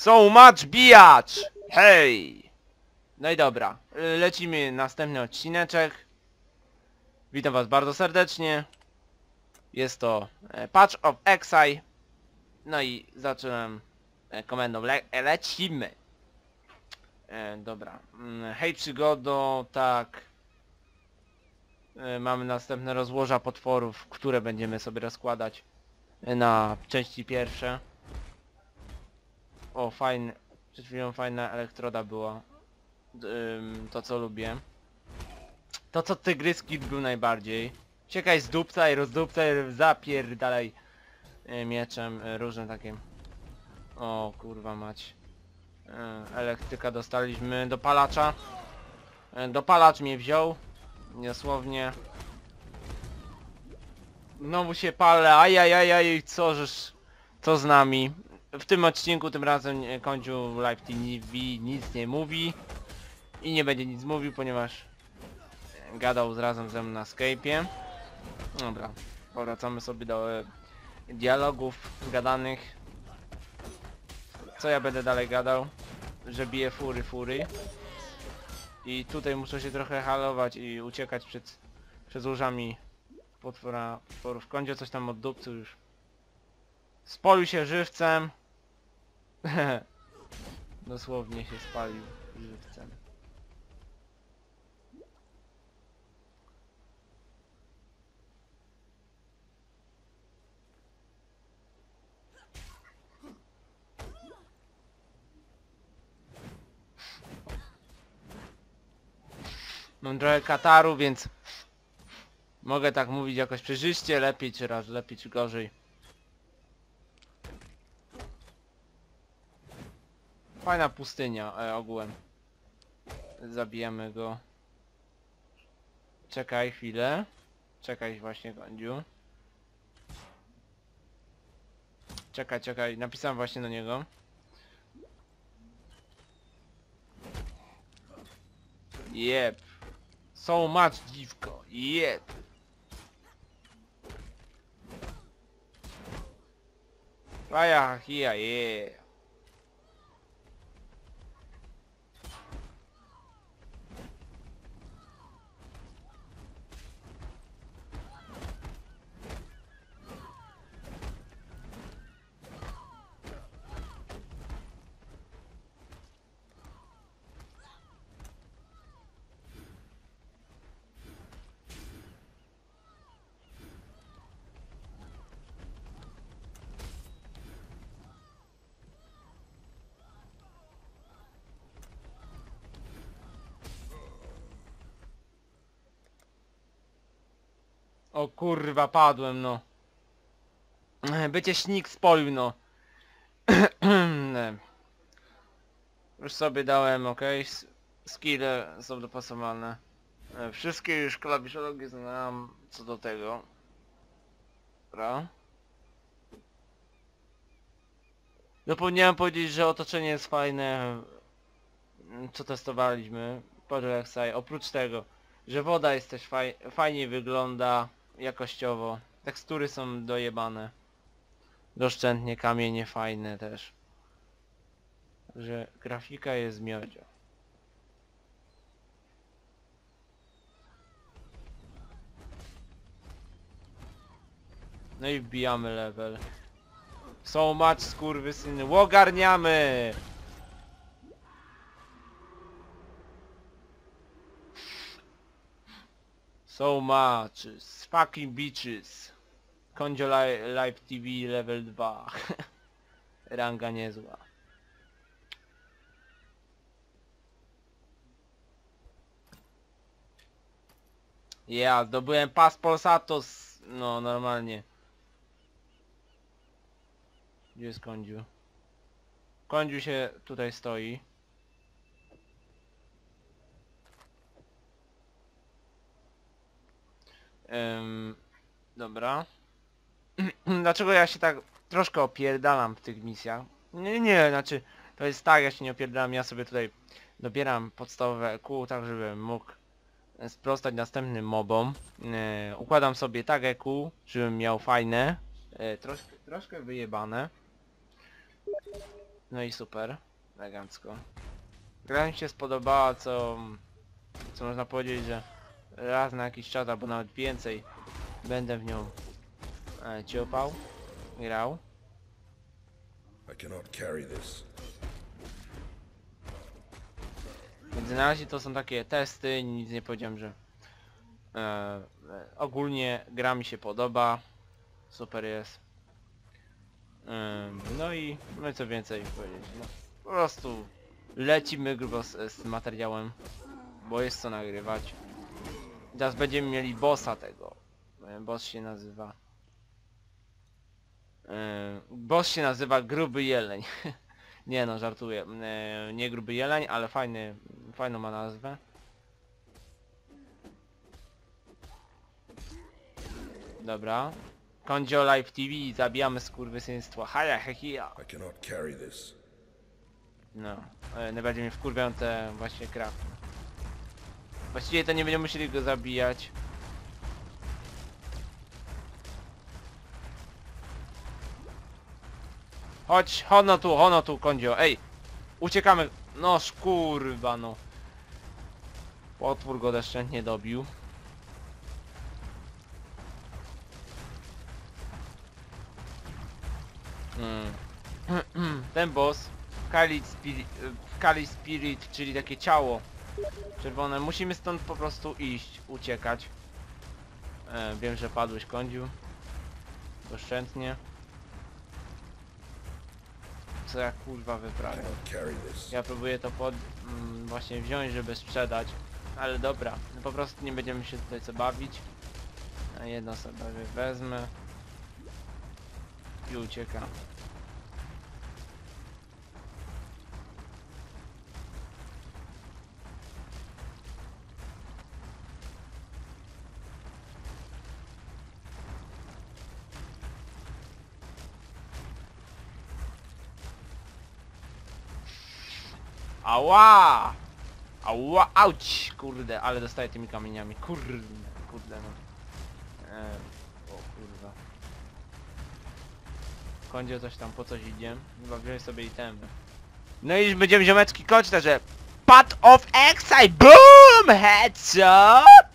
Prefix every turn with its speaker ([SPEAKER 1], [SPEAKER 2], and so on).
[SPEAKER 1] So much bijacz! Hej! No i dobra, y, lecimy następny odcineczek. Witam was bardzo serdecznie. Jest to e, Patch of Exile. No i zacząłem e, komendą le e, lecimy. E, dobra. Mm, Hej przygodo, tak. E, mamy następne rozłoża potworów, które będziemy sobie rozkładać na części pierwsze. O, fajny. Przed chwilą fajna elektroda była. Ym, to co lubię. To co tygryski był najbardziej. Ciekaj z dupca i rozdupcaj, zapierdalaj y, mieczem, y, różne takie. O kurwa mać. Y, elektryka dostaliśmy, dopalacza. Y, dopalacz mnie wziął. Dosłownie. Znowu się palę, ajajajaj, co żeś... Co z nami? W tym odcinku tym razem e, kończył Live TV nic nie mówi i nie będzie nic mówił, ponieważ e, gadał z razem ze mną na Skype'ie. Dobra, powracamy sobie do e, dialogów gadanych. Co ja będę dalej gadał? Że bije fury, fury. I tutaj muszę się trochę halować i uciekać przed, przed łóżami potwora, potworów. Kądzie coś tam od dupcu już. Spolił się żywcem. Dosłownie się spalił żywcem. Mam trochę kataru, więc mogę tak mówić jakoś przeżyście, lepiej czy raz, lepiej czy gorzej. Fajna pustynia e, ogółem. Zabijemy go. Czekaj chwilę. Czekaj właśnie Gądziu. Czekaj, czekaj, napisałem właśnie do niego. Jep. So much dziwko. Jep. Aja, hija, yeah. O kurwa, padłem no. Bycie śnik spolił no. Już sobie dałem, ok? Skille są dopasowane. E, Wszystkie już klawiszologie znałem co do tego. Dobra. Zapomniałem powiedzieć, że otoczenie jest fajne. Co testowaliśmy. Podrexaj. Oprócz tego, że woda jest też faj fajnie wygląda jakościowo. Tekstury są dojebane. Doszczętnie, kamienie fajne też. Że grafika jest miodzio. No i wbijamy level. So much skurwysyny. Łogarniamy! So much. Fucking bitches. Kondzio li Live TV level 2. Ranga niezła. Ja zdobyłem pas Polsatos. No normalnie. Gdzie jest Kondziu? Kondziu się tutaj stoi. Ym, dobra. Dlaczego ja się tak troszkę opierdalam w tych misjach? Nie, nie, znaczy to jest tak, ja się nie opierdalam, ja sobie tutaj dobieram podstawowe EQ, tak żebym mógł e, sprostać następnym mobom. E, układam sobie tak EQ, żebym miał fajne, e, troszkę, troszkę wyjebane. No i super, elegancko. Gra mi się spodobała, co, co można powiedzieć, że raz na jakiś czas, albo nawet więcej będę w nią e, ciopał, grał. Więc na razie to są takie testy, nic nie powiedziałem, że e, e, ogólnie gra mi się podoba, super jest. Ym, no i no co więcej powiedzieć, no, po prostu lecimy grubo z, z materiałem, bo jest co nagrywać. Teraz będziemy mieli bossa tego, E, boss się nazywa... Yy, boss się nazywa Gruby Jeleń. Nie no, żartuję. E, nie gruby jeleń, ale fajny, fajną ma nazwę. Dobra. Kondzio Live TV i zabijamy skurwysyństwo. Haja
[SPEAKER 2] this.
[SPEAKER 1] No. E, najbardziej mnie wkurwiają te właśnie krafty. Właściwie to nie będziemy musieli go zabijać. Chodź, hono tu, hono tu, kondzio, ej! Uciekamy! No szkurwa no. Potwór go deszczętnie dobił. Mm. Ten boss Kali Spirit, Kali Spirit, czyli takie ciało czerwone. Musimy stąd po prostu iść, uciekać. E, wiem, że padłeś kądziu. Doszczętnie. Co ja kurwa wyprawiam? Ja próbuję to pod, mm, właśnie wziąć, żeby sprzedać. Ale dobra, no po prostu nie będziemy się tutaj co bawić. A jedno sobie wezmę. I uciekam. Ała! Ała, auć! Kurde, ale dostaję tymi kamieniami. Kurde, kurde no. E, o kurwa. Kądzie coś tam po coś idzie. Chyba wziąć sobie itemy. No i będziemy ziomeczki kończyć, że Pat of Exile, BOOM! Headshot!